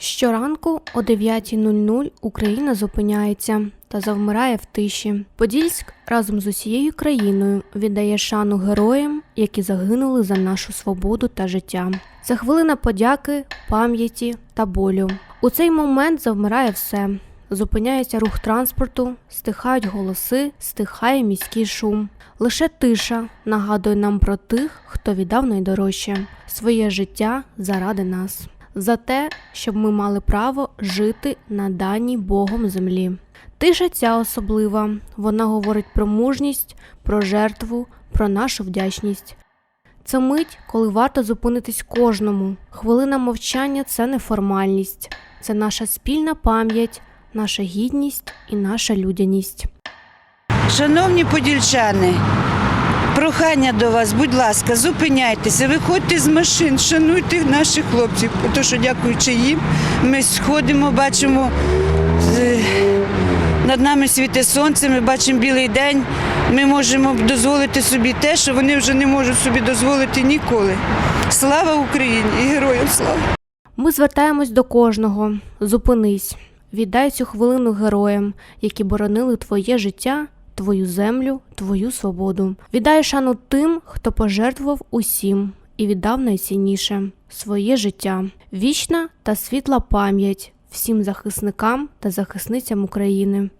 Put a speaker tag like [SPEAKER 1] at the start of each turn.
[SPEAKER 1] Щоранку о 9.00 Україна зупиняється та завмирає в тиші. Подільськ разом з усією країною віддає шану героям, які загинули за нашу свободу та життя. Це хвилина подяки, пам'яті та болю. У цей момент завмирає все. Зупиняється рух транспорту, стихають голоси, стихає міський шум. Лише тиша нагадує нам про тих, хто віддав найдорожче своє життя заради нас, за те, щоб ми мали право жити на даній Богом землі. Тиша ця особлива. Вона говорить про мужність, про жертву, про нашу вдячність. Це мить, коли варто зупинитись кожному. Хвилина мовчання це не формальність, це наша спільна пам'ять, наша гідність і наша людяність.
[SPEAKER 2] Шановні подільчани, прохання до вас, будь ласка, зупиняйтеся, виходьте з машин, шануйте наших хлопців, тому що дякуючи їм, ми сходимо, бачимо над нами світе сонце, ми бачимо білий день. Ми можемо дозволити собі те, що вони вже не можуть собі дозволити ніколи. Слава Україні і героям слава!
[SPEAKER 1] Ми звертаємось до кожного. Зупинись, віддай цю хвилину героям, які боронили твоє життя, твою землю, твою свободу. Віддай шану тим, хто пожертвував усім і віддав найцінніше своє життя. Вічна та світла пам'ять всім захисникам та захисницям України.